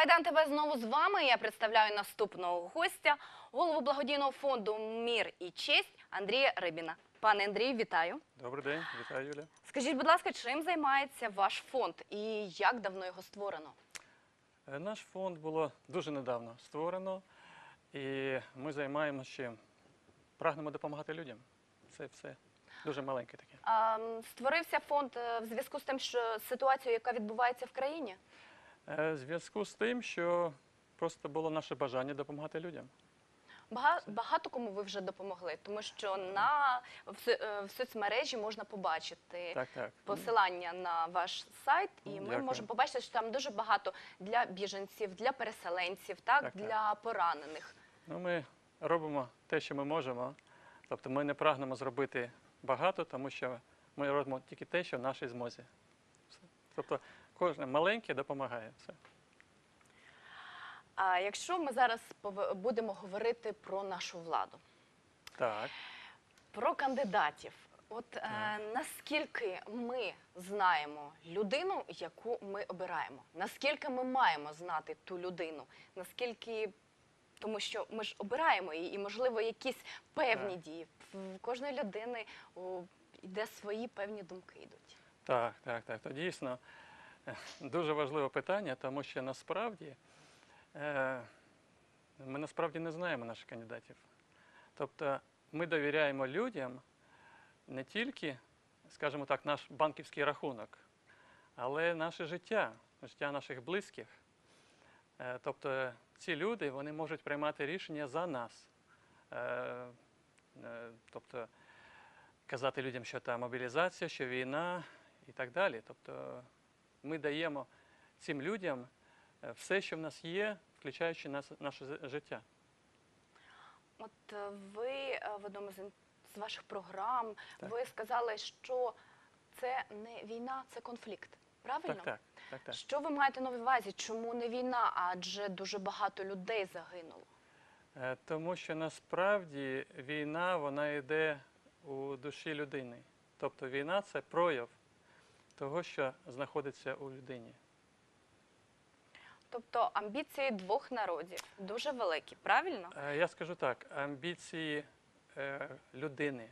Майдан ТВ знову з вами. Я представляю наступного гостя, голову благодійного фонду Мір і честь Андрія Рибіна. Пане Андрію, вітаю. Добрий день, вітаю Юля. Скажіть, будь ласка, чим займається ваш фонд і як давно його створено? Е, Наш фонд було дуже недавно створено, і ми займаємося чим? Прагнемо допомагати людям. Це все дуже маленьке таке. А, створився фонд е, в зв'язку з тим, що ситуацією, яка відбувається в країні. Е, В зв'язку з тим, що просто було наше бажання допомагати людям. Багато кому ви вже допомогли, тому що на в, е, в соцмережі можна побачити Так, так. посилання на ваш сайт, і ми Дякую. можемо побачити, що там дуже багато для біженців, для переселенців, так, Так, так. для поранених. Ну, ми робимо те, що ми можемо. Тобто ми не прагнемо зробити багато, тому що ми робимо тільки те, що в нашій змозі. Тобто кожне маленьке допомагає. Все. А якщо ми зараз будемо говорити про нашу владу, Так. про кандидатів. От е, наскільки ми знаємо людину, яку ми обираємо? Наскільки ми маємо знати ту людину? Наскільки тому що ми ж обираємо її, і можливо якісь певні Так. дії. В кожної людини о, йде свої певні думки йдуть. Так, так, так. То дійсно дуже важливе питання, тому що насправді е, ми насправді не знаємо наших кандидатів. Тобто ми довіряємо людям не тільки, скажімо так, наш банківський рахунок, але наше життя, життя наших близьких. Е, Тобто ці люди вони можуть приймати рішення за нас. Е, Тобто казати людям, що та мобілізація, що війна і так далі. Тобто ми даємо цим людям е, все, що в нас є, включаючи нас, наше життя. От е, ви е, в одному з, ваших програм Так. ви сказали, що це не війна, це конфлікт. Правильно? Так, так, так, так. Що ви маєте на увазі? Чому не війна? Адже дуже багато людей загинуло. Тому що насправді війна вона йде у душі людини. Тобто війна це прояв того, що знаходиться у людині. Тобто амбіції двох народів дуже великі, правильно? Е, Я скажу так: амбіції е, людини,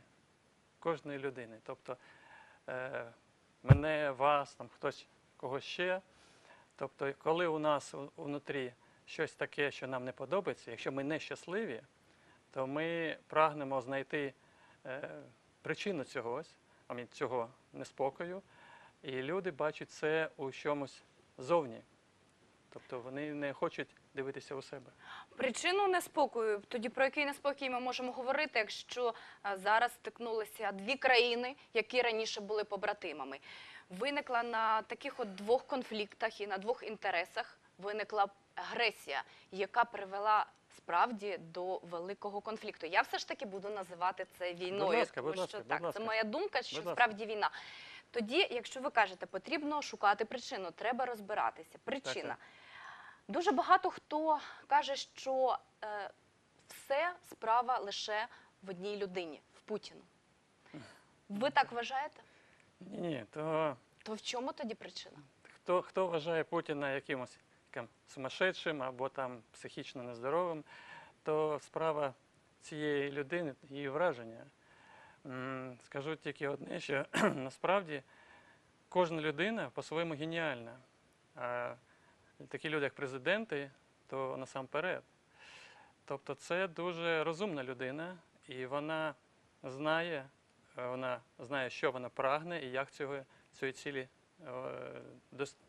кожної людини. Тобто е, мене, вас, там хтось когось ще. Тобто, коли у нас внутрі щось таке, що нам не подобається, якщо ми не щасливі, то ми прагнемо знайти причину цього, цього неспокою. І люди бачать це у чомусь зовні. Тобто вони не хочуть дивитися у себе. Причину неспокою. Тоді про який неспокій ми можемо говорити, якщо е, зараз стикнулися дві країни, які раніше були побратимами. Виникла на таких от двох конфліктах і на двох інтересах виникла агресія, яка привела справді до великого конфлікту. Я все ж таки буду називати це війною, ласка, тому будь що ласка, будь так, ласка. це моя думка, що Будь ласка. справді війна. Тоді, якщо ви кажете, потрібно шукати причину, треба розбиратися. Причина. так. Дуже багато хто каже, що е, все справа лише в одній людині, в Путіну. Ви так вважаєте? Ні, то То в чому тоді причина? хто, хто вважає Путіна якимось таким сумасшедшим або там психічно нездоровим, то справа цієї людини, її враження. Скажу тільки одне, що насправді кожна людина по-своєму геніальна. А такі люди, як президенти, то насамперед. Тобто це дуже розумна людина, і вона знає, е, вона знає, що вона прагне і як цього, цієї цілі е,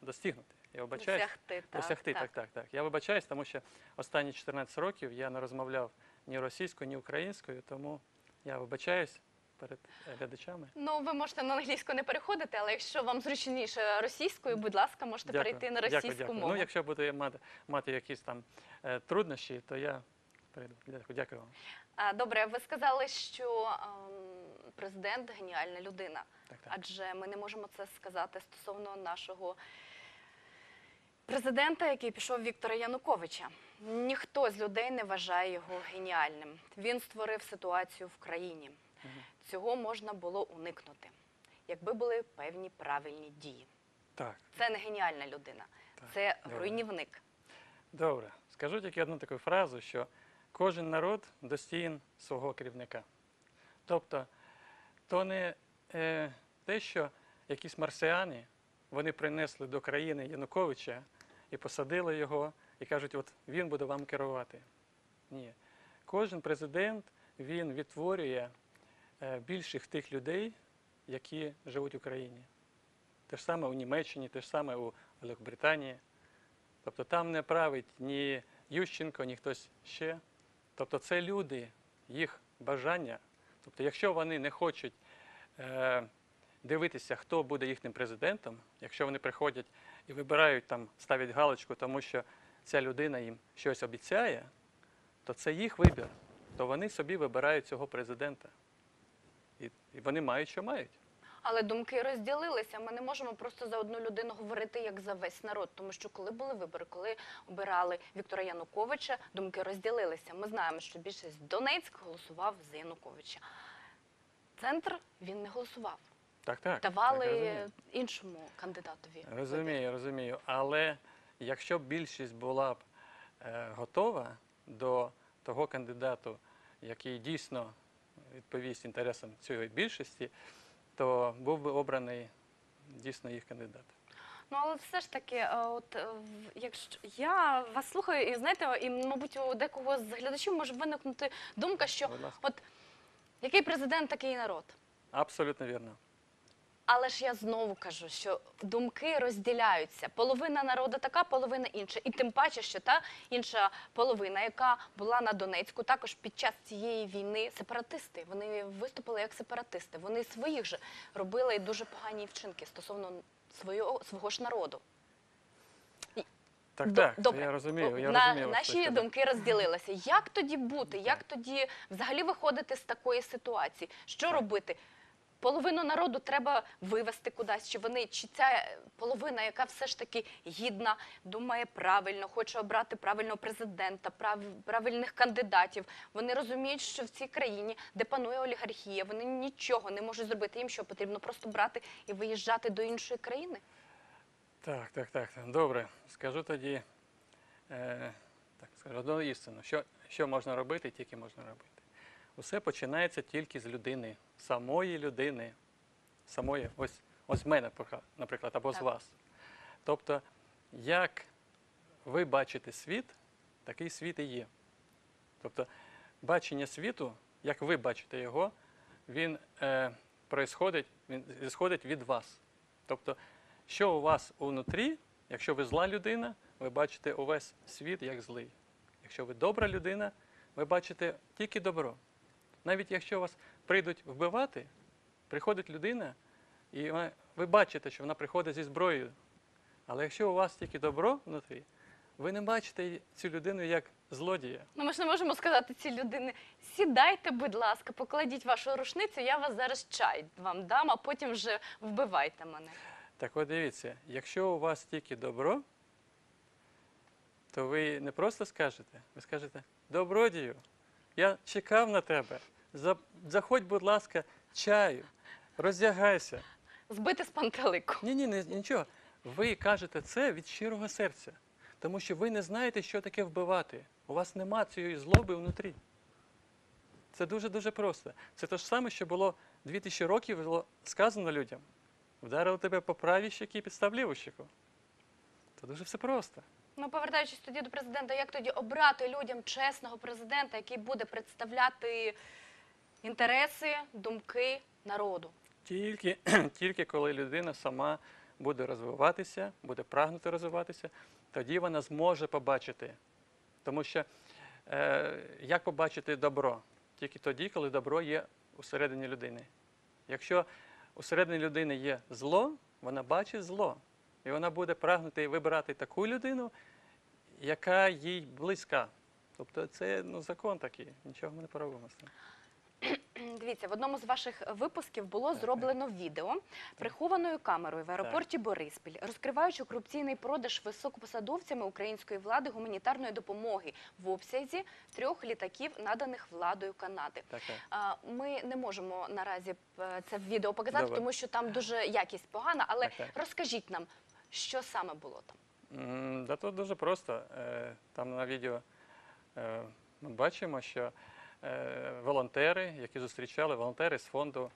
достигнути. Я вибачаюсь. Досягти, так. Досягти, так, так, так. Я вибачаюсь, тому що останні 14 років я не розмовляв ні російською, ні українською, тому я вибачаюсь перед е, глядачами. Ну, ви можете на англійську не переходити, але якщо вам зручніше російською, будь ласка, можете перейти на російську дякую, дякую. мову. Ну, якщо буде мати, мати якісь там е, труднощі, то я перейду. Дякую, дякую вам. А, Добре, ви сказали, що ем, президент геніальна людина. Так, так. Адже ми не можемо це сказати стосовно нашого президента, який пішов Віктора Януковича. Ніхто з людей не вважає його геніальним. Він створив ситуацію в країні. Мгм. Цього можна було уникнути, якби були певні правильні дії. Так. Це не геніальна людина, Так, це добре. руйнівник. Добре. Скажу тільки одну таку фразу, що кожен народ достоїн свого керівника. Тобто, то не е, те, що якісь марсіани вони принесли до країни Януковича і посадили його, і кажуть, от він буде вам керувати. Ні. Кожен президент він відтворює більших тих людей, які живуть в Україні. Те ж саме у Німеччині, те ж саме у Великобританії. Тобто там не править ні Ющенко, ні хтось ще. Тобто це люди, їх бажання. Тобто, якщо вони не хочуть е, дивитися, хто буде їхнім президентом, якщо вони приходять і вибирають там, ставлять галочку, тому що ця людина їм щось обіцяє, то це їх вибір. То вони собі вибирають цього президента. І, і вони мають, що мають. Але думки розділилися. Ми не можемо просто за одну людину говорити як за весь народ. Тому що коли були вибори, коли обирали Віктора Януковича, думки розділилися. Ми знаємо, що більшість Донецьк голосував за Януковича. Центр він не голосував. Так, так. Давали так, іншому кандидатові. Розумію, розумію. Але якщо більшість була б е, готова до того кандидату, який дійсно відповість інтересам цієї більшості, то був би обраний дійсно їх кандидат. Ну але все ж таки, е, от е, якщо я вас слухаю, і знаєте, і мабуть у декого з глядачів може виникнути думка, що от який президент, такий народ. Абсолютно вірно. Але ж я знову кажу, що думки розділяються. Половина народу така, половина інша. І тим паче, що та інша половина, яка була на Донецьку, також під час цієї війни сепаратисти. Вони виступили як сепаратисти. Вони своїх же робили дуже погані вчинки стосовно свого, свого ж народу. Так, так, Добре. я розумію. Я На- розумію наші точно. думки розділилися. Як тоді бути? Як тоді взагалі виходити з такої ситуації? Що Так. робити? Половину народу треба вивести кудись, чи вони, чи ця половина, яка все ж таки гідна, думає правильно, хоче обрати правильного президента, прав, правильних кандидатів. Вони розуміють, що в цій країні, де панує олігархія, вони нічого не можуть зробити. Їм що потрібно просто брати і виїжджати до іншої країни. Так, так, так. Добре. Скажу тоді, е, так, скажу одну істину. Що, що можна робити, тільки можна робити. Усе починається тільки з людини, самої людини, самої, ось, ось мене, наприклад, або з вас. Тобто, як ви бачите світ, такий світ і є. Тобто, бачення світу, як ви бачите його, він е, происходить, він зісходить від вас. Тобто, що у вас унутрі, якщо ви зла людина, ви бачите увесь світ як злий. Якщо ви добра людина, ви бачите тільки добро. Навіть якщо вас прийдуть вбивати, приходить людина, і вона- ви бачите, що вона приходить зі зброєю. Але якщо у вас тільки добро внутрі, ви не бачите цю людину як злодія. Ну, ми ж не можемо сказати цій людині, сідайте, будь ласка, покладіть вашу рушницю, я вас зараз чай вам дам, а потім вже вбивайте мене. Так от дивіться, якщо у вас тільки добро, то ви не просто скажете, ви скажете, добродію, я чекав на тебе. Заходь, будь ласка, чаю, роздягайся. Збити з пантелику. Ні, ні, ні, нічого. Ви кажете це від щирого серця, тому що ви не знаєте, що таке вбивати. У вас нема цієї злоби внутрі. Це дуже-дуже просто. Це те ж саме, що було 2000 років було сказано людям. Вдарили тебе по правій щекі, підстав ліву щеку. Це дуже все просто. Ну, повертаючись тоді до президента, як тоді обрати людям чесного президента, який буде представляти інтереси, думки народу? Тільки, тільки коли людина сама буде розвиватися, буде прагнути розвиватися, тоді вона зможе побачити. Тому що е, як побачити добро? Тільки тоді, коли добро є усередині людини. Якщо усередині людини є зло, вона бачить зло. І вона буде прагнути вибирати таку людину, яка їй близька. Тобто це ну, закон такий, нічого ми не поробимо з цим. Дивіться, в одному з ваших випусків було зроблено відео прихованою камерою в аеропорті Бориспіль, розкриваючи корупційний продаж високопосадовцями української влади гуманітарної допомоги в обсязі трьох літаків, наданих владою Канади. Так, так. Ми не можемо наразі е, це відео показати, Добре. тому що там дуже якість погана. Але Так, так. розкажіть нам, що саме було там. Да тут дуже просто. Е, Там на відео е, ми бачимо, що е, волонтери, які зустрічали, волонтери з фонду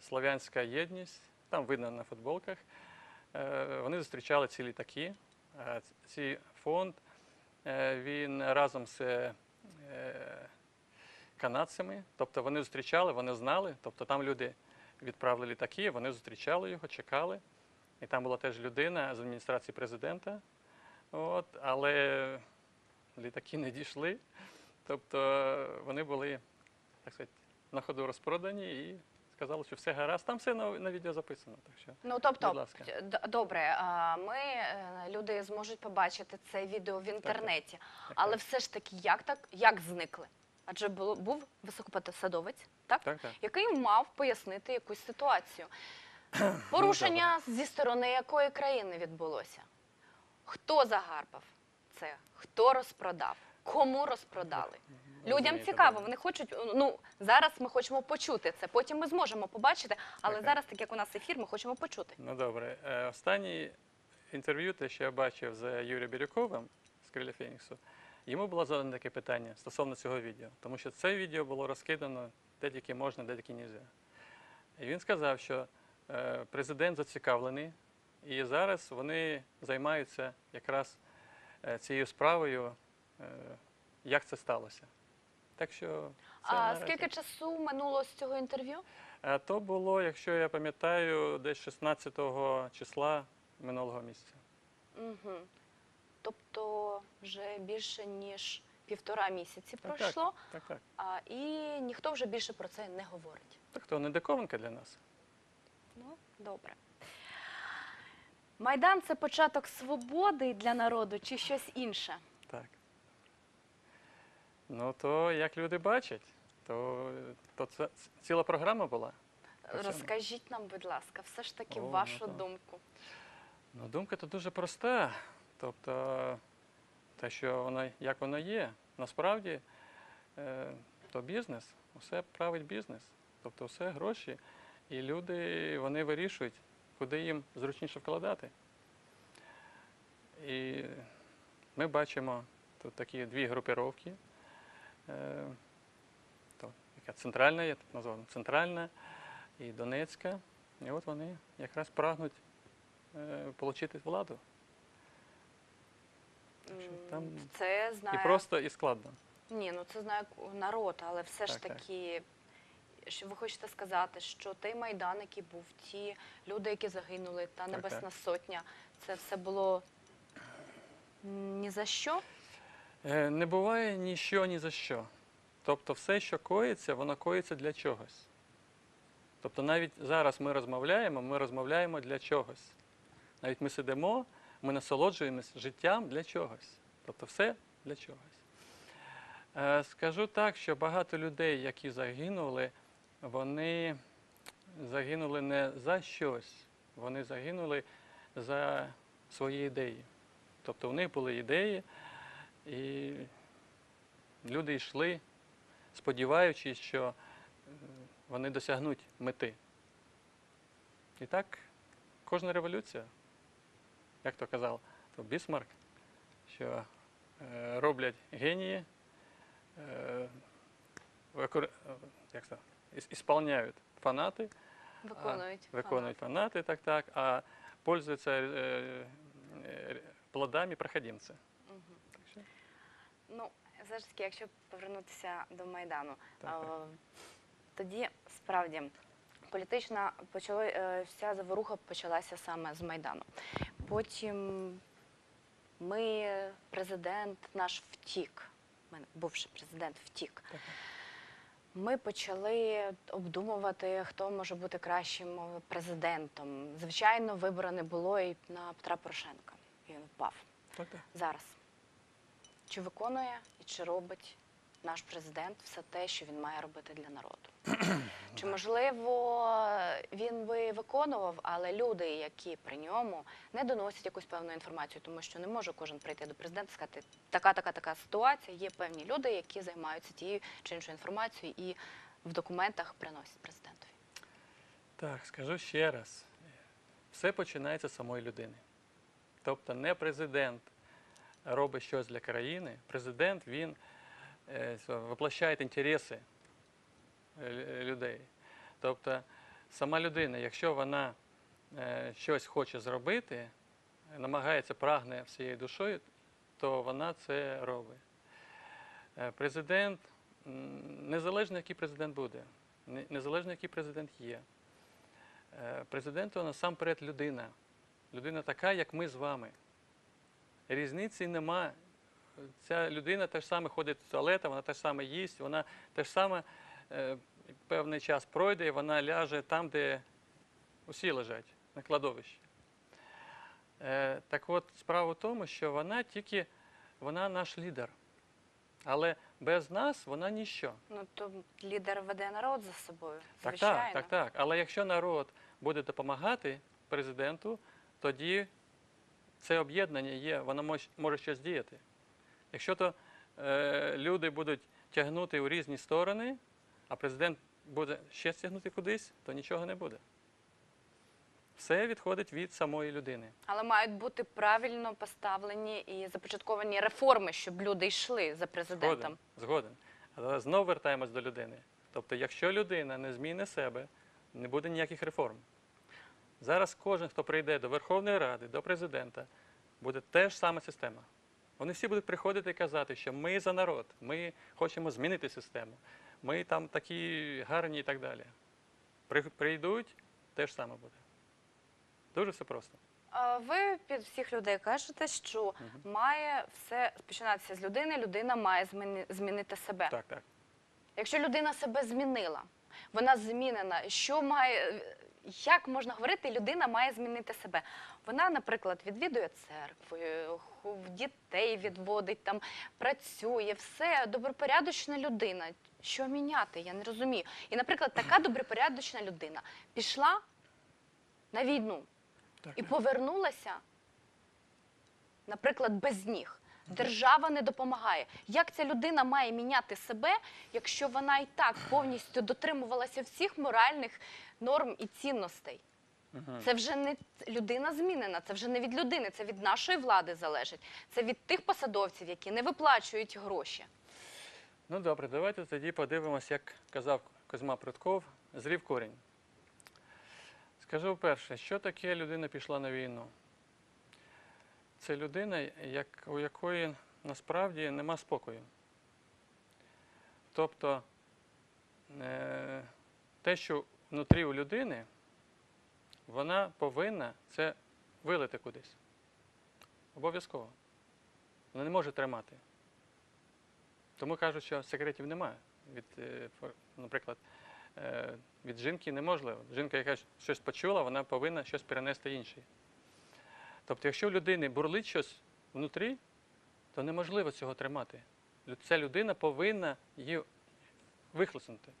Слов'янська єдність, там видно на футболках, вони зустрічали ці літаки. Цей фонд він разом з канадцями, тобто вони зустрічали, вони знали, тобто там люди відправили літаки, вони зустрічали його, чекали. І там була теж людина з адміністрації президента. От, але літаки не дійшли. Тобто вони були, так сказати, на ходу розпродані і сказали, що все гаразд. Там все на, на відео записано. Так що, Ну тобто, Будь ласка. добре, ми е, люди зможуть побачити це відео в інтернеті, так, але так. все ж таки, як так як зникли? Адже було був високопосадовець, так? Так, так. який мав пояснити якусь ситуацію. Порушення зі сторони якої країни відбулося? Хто загарбав це? Хто розпродав? Кому розпродали? Людям цікаво, вони хочуть. Ну зараз ми хочемо почути це. Потім ми зможемо побачити, але так. зараз, так як у нас ефір, ми хочемо почути. Ну добре. Е, Останнє інтерв'ю, те, що я бачив з Юрієм Бірюковим з Криля Феніксу, йому було задано таке питання стосовно цього відео, тому що це відео було розкидано де тільки можна, де тільки не можна. І він сказав, що президент зацікавлений, і зараз вони займаються якраз е, цією справою, е, як це сталося. Так що це А наразі. скільки часу минуло з цього інтерв'ю? Е, То було, якщо я пам'ятаю, десь 16 числа минулого місяця. Угу. Тобто вже більше ніж півтора місяці Так, пройшло, Так, так. а, і ніхто вже більше про це не говорить. Так то не диковинка для нас. Ну, добре. Майдан це початок свободи для народу чи щось інше? Так. Ну то як люди бачать, то, то це ціла програма була. Розкажіть нам, будь ласка, все ж таки О, ну вашу так. думку. Ну, думка тут дуже проста. Тобто, те, що вона, як воно є, насправді, е, то бізнес, усе править бізнес. Тобто все гроші. І люди вони вирішують, куди їм зручніше вкладати. І ми бачимо тут такі дві групіровки. Е, яка центральна, я так назвав, центральна і Донецька. І от вони якраз прагнуть е, отримати владу. Там Це знає І просто, і складно. ні, ну це знає народ, але все ж Так, так. Що ви хочете сказати, що той майдан, який був, ті люди, які загинули, та Небесна. Сотня, це все було ні за що. Е, Не буває ніщо ні за що. Тобто все, що коїться, воно коїться для чогось. Тобто навіть зараз ми розмовляємо, ми розмовляємо для чогось. Навіть ми сидимо, ми насолоджуємось життям для чогось. Тобто все для чогось. Е, Скажу так, що багато людей, які загинули, вони загинули не за щось, вони загинули за свої ідеї. Тобто в них були ідеї, і люди йшли, сподіваючись, що вони досягнуть мети. І так кожна революція, як то казав то Бісмарк, що е, роблять генії, е, як це, іс- ісполняють фанати, а, Виконують. виконують фанати, так, так, а пользуються е, е, плодами проходимці. Так що, Ну, все ж таки, якщо повернутися до Майдану, Так, так. е, тоді справді політична почала, е, вся заворуха почалася саме з Майдану. Потім ми, президент наш втік, мене бувший президент втік. Так. Ми почали обдумувати, хто може бути кращим президентом. Звичайно, вибору не було і на Петра Порошенка. Він впав так, так. зараз. Чи виконує і чи робить наш президент все те, що він має робити для народу? Чи можливо він би виконував, але люди, які при ньому не доносять якусь певну інформацію, тому що не може кожен прийти до президента і сказати, така, така, така ситуація. Є певні люди, які займаються тією чи іншою інформацією і в документах приносять президентові. Так, скажу ще раз. Все починається з самої людини. Тобто не президент робить щось для країни, президент він е, воплощає інтереси е, людей. Тобто сама людина, якщо вона е, щось хоче зробити, намагається, прагне всією душою, то вона це робить. Президент, незалежно який президент буде, незалежно який президент є, президент то насамперед людина. Людина така, як ми з вами. Різниці нема. Ця людина теж саме ходить в туалет, вона теж саме їсть, вона теж саме е, певний час пройде і вона ляже там, де усі лежать, на кладовищі. Е, так от, справа в тому, що вона тільки вона наш лідер. Але без нас вона ніщо. Ну то лідер веде народ за собою. Так, Звичайно. так, так, так. Але якщо народ буде допомагати президенту, тоді це об'єднання є, воно може щось діяти. Якщо то е, люди будуть тягнути у різні сторони, а президент буде ще тягнути кудись, то нічого не буде. Все відходить від самої людини. Але мають бути правильно поставлені і започатковані реформи, щоб люди йшли за президентом. Згоден, згоден. Але знову вертаємось до людини. Тобто, якщо людина не зміни себе, не буде ніяких реформ. Зараз кожен, хто прийде до Верховної Ради, до президента, буде теж сама система. Вони всі будуть приходити і казати, що ми за народ, ми хочемо змінити систему, ми там такі гарні і так далі. При- Прийдуть, теж саме буде. Дуже все просто. Ви під всіх людей кажете, що має все починатися з людини. Людина має зміни- змінити себе. Так, так. Якщо людина себе змінила, вона змінена. Що має як можна говорити, людина має змінити себе? Вона, наприклад, відвідує церкви, ху- дітей відводить, там працює, все добропорядочна людина. Що міняти? Я не розумію. І, наприклад, така добропорядочна людина пішла на війну Так, і повернулася, наприклад, без ніг. Держава не допомагає. Як ця людина має міняти себе, якщо вона і так повністю дотримувалася всіх моральних норм і цінностей? Це вже не людина змінена, це вже не від людини, це від нашої влади залежить. Це від тих посадовців, які не виплачують гроші. Ну добре, давайте тоді подивимось, як казав Козьма Прутков, зрів корінь. Скажу вперше, що таке людина пішла на війну? Це людина, як, у якої насправді нема спокою. Тобто е, те, що внутрі у людини, вона повинна це вилити кудись. Обов'язково. Вона не може тримати. Тому кажуть, що секретів немає. Від, е, наприклад, е, від жінки неможливо. Жінка, яка щось почула, вона повинна щось перенести іншій. Тобто, якщо в людини бурлить щось внутрі, то неможливо цього тримати. Ця людина повинна її вихлеснути.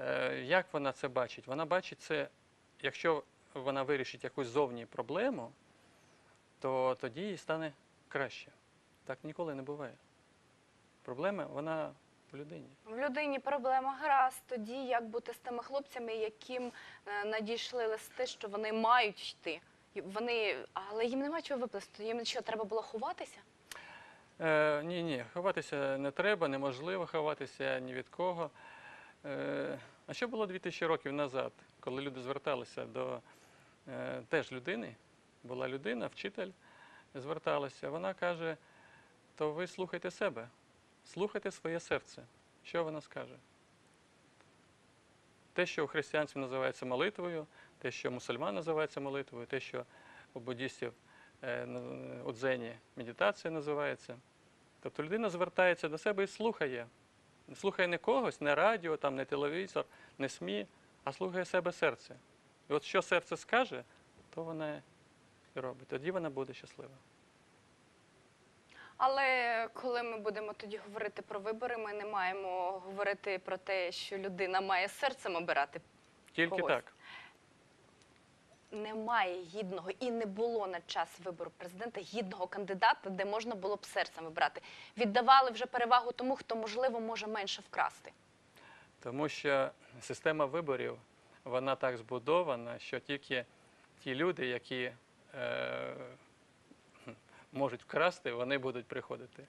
Е, Як вона це бачить? Вона бачить це, якщо вона вирішить якусь зовні проблему, то тоді їй стане краще. Так ніколи не буває. Проблема вона в людині. В людині проблема гаразд. Тоді як бути з тими хлопцями, яким е, надійшли листи, що вони мають йти. Вони, але їм нема чого виплести. Їм що, треба було ховатися? Е, ні, ні, ховатися не треба, неможливо ховатися ні від кого. Е, а що було 2000 років назад, коли люди зверталися до е, теж людини? Була людина, вчитель зверталася. Вона каже: то ви слухайте себе, слухайте своє серце. Що вона скаже? Те, що у християнстві називається молитвою, те, що мусульман називається молитвою, те, що у буддістів е, у дзені медитація називається. Тобто людина звертається до себе і слухає. Слухає не когось, не радіо, там, не телевізор, не СМІ, а слухає себе серце. І от що серце скаже, то вона і робить. Тоді вона буде щаслива. Але коли ми будемо тоді говорити про вибори, ми не маємо говорити про те, що людина має серцем обирати. Тільки Когось. так. Немає гідного і не було на час вибору президента гідного кандидата, де можна було б серцем вибрати. Віддавали вже перевагу тому, хто можливо може менше вкрасти. Тому що система виборів вона так збудована, що тільки ті люди, які е, можуть вкрасти, вони будуть приходити.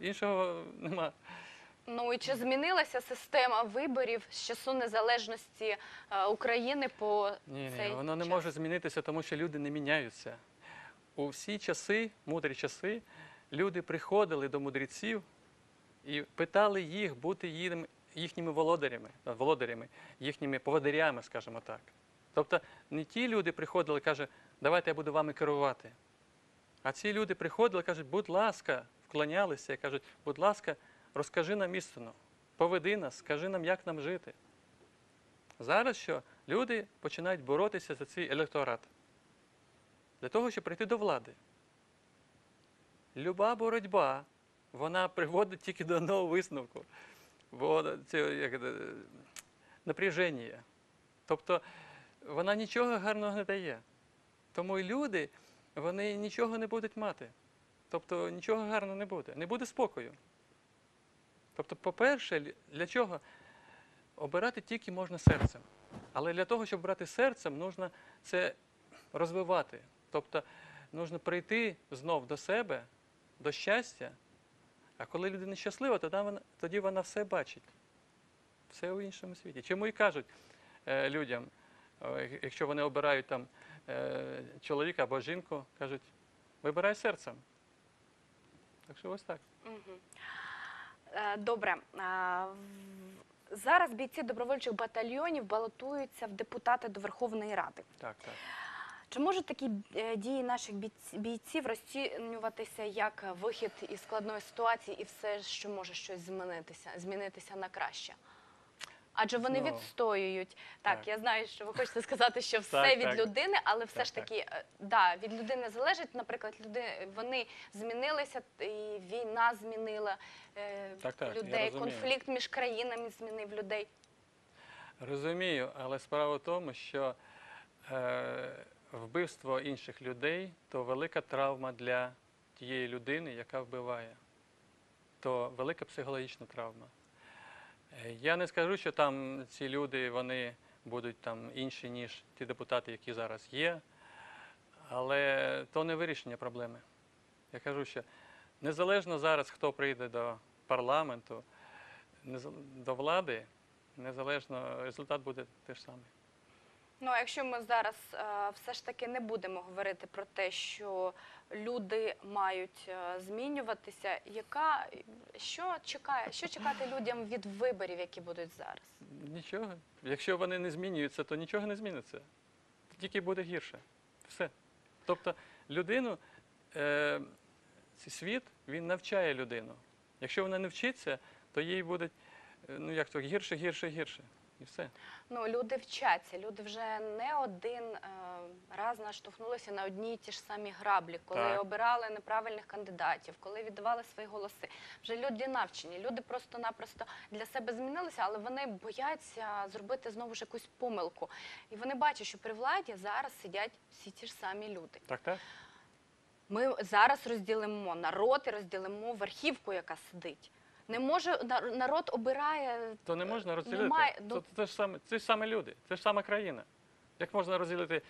Іншого нема. Ну і чи змінилася система виборів з часу незалежності е, України по Ні, ні, цей воно не час? може змінитися, тому що люди не міняються. У всі часи, мудрі часи, люди приходили до мудреців і питали їх бути їм- їхніми володарями, е, володарями, їхніми поводирями, скажімо так. Тобто не ті люди приходили і кажуть, давайте я буду вами керувати. А ці люди приходили і кажуть, будь ласка, вклонялися і кажуть, будь ласка, розкажи нам істину, поведи нас, скажи нам, як нам жити. Зараз що люди починають боротися за цей електорат для того, щоб прийти до влади. Люба боротьба, вона приводить тільки до одного висновку, бо це як, напряження. Тобто вона нічого гарного не дає. Тому і люди вони нічого не будуть мати. Тобто нічого гарного не буде, не буде спокою. Тобто, по-перше, для чого? Обирати тільки можна серцем. Але для того, щоб брати серцем, потрібно це розвивати. Тобто, потрібно прийти знов до себе, до щастя. А коли людина щаслива, тоді вона, тоді вона все бачить. Все у іншому світі. Чому і кажуть е, людям, якщо вони обирають там е, чоловіка або жінку, кажуть, вибирай серцем. Так що ось так. Мгм. Е, Добре. Зараз бійці добровольчих батальйонів балотуються в депутати до Верховної Ради. Так, так. Чи можуть такі е, дії наших бійців розцінюватися як вихід із складної ситуації і все, що може щось змінитися, змінитися на краще? Адже вони Ну, відстоюють. Так, так. я знаю, що ви хочете сказати, що все Так, від так. людини, але все Так, ж таки, е, да, від людини залежить. Наприклад, люди вони змінилися, і війна змінила е, Так, так, я людей, розумію. конфлікт між країнами змінив людей. Розумію, але справа в тому, що е, вбивство інших людей то велика травма для тієї людини, яка вбиває. То велика психологічна травма. Е, Я не скажу, що там ці люди вони будуть там інші, ніж ті депутати, які зараз є, але то не вирішення проблеми. Я кажу, що незалежно зараз, хто прийде до парламенту, до влади, незалежно результат буде те самий. Ну, а якщо ми зараз е, все ж таки не будемо говорити про те, що люди мають е, змінюватися, яка що чекає, що чекати людям від виборів, які будуть зараз? Нічого. Якщо вони не змінюються, то нічого не зміниться. Тільки буде гірше. Все. Тобто людину, е, світ, він навчає людину. Якщо вона не вчиться, то їй буде е, ну, як то, гірше, гірше, гірше. І все. Ну, люди вчаться, люди вже не один е, раз наштовхнулися на одні й ті ж самі граблі, коли Так. обирали неправильних кандидатів, коли віддавали свої голоси. Вже люди навчені, люди просто-напросто для себе змінилися, але вони бояться зробити знову ж якусь помилку. І вони бачать, що при владі зараз сидять всі ті ж самі люди. Так, так? Ми зараз розділимо народ і розділимо верхівку, яка сидить. Не може народ обирає То не можна розділити. Немає, ну- це, ж саме, це ж саме люди, це ж сама країна. Як можна розділити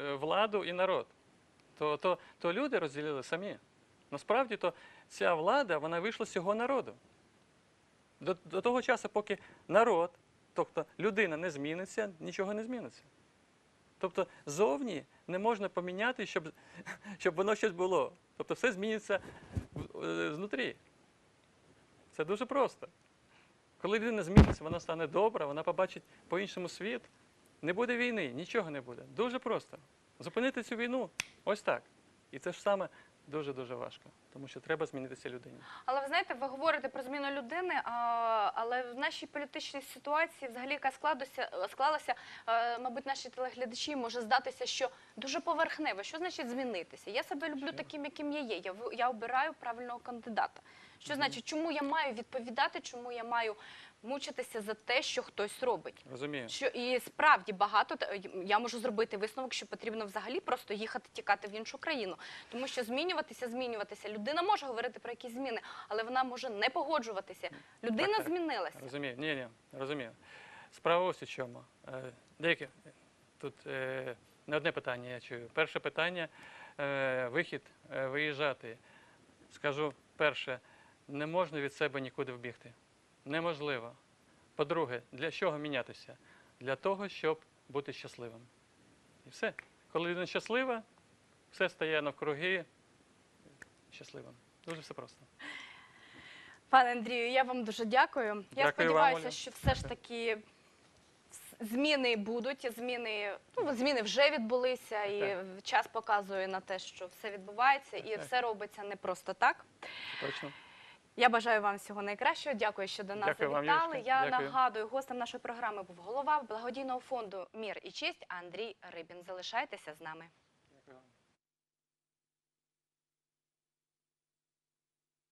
е, владу і народ? То, то, то люди розділили самі. Насправді то ця влада вона вийшла з цього народу. До, до того часу, поки народ, тобто людина не зміниться, нічого не зміниться. Тобто зовні не можна поміняти, щоб, щоб воно щось було. Тобто все зміниться е, знутрі. Це дуже просто. Коли людина зміниться, вона стане добра, вона побачить по-іншому світ. Не буде війни, нічого не буде. Дуже просто. Зупинити цю війну ось так. І це ж саме дуже-дуже важко, тому що треба змінитися людині. Але ви знаєте, ви говорите про зміну людини, але в нашій політичній ситуації, взагалі, яка склалася, е, мабуть, наші телеглядачі може здатися, що дуже поверхнево. Що значить змінитися? Я себе люблю таким, яким я є. Я обираю правильного кандидата. Що значить, чому я маю відповідати, чому я маю мучитися за те, що хтось робить? Розумію? Що і справді багато я можу зробити висновок, що потрібно взагалі просто їхати тікати в іншу країну, тому що змінюватися, змінюватися. Людина може говорити про якісь зміни, але вона може не погоджуватися. Людина Так, змінилася. Розумію. Ні, ні, розумію. Справа ось у чому. Е, Деякі тут е, не одне питання я чую. Перше питання е, вихід виїжджати, скажу перше, не можна від себе нікуди вбігти. Неможливо. По-друге, для чого мінятися? Для того, щоб бути щасливим. І все. Коли людина щаслива, все стає навкруги щасливим. Дуже все просто. Пане Андрію, я вам дуже дякую. Я Дякую вам, сподіваюся, Оля. що все ж таки зміни будуть. Зміни, ну, зміни вже відбулися, і Так. час показує на те, що все відбувається і Так. все робиться не просто так. Точно. Я бажаю вам всього найкращого. Дякую, що до нас Дякую вам, завітали. Юлічка. Я Дякую. нагадую, гостем нашої програми був голова благодійного фонду Мір і честь Андрій Рибін. Залишайтеся з нами.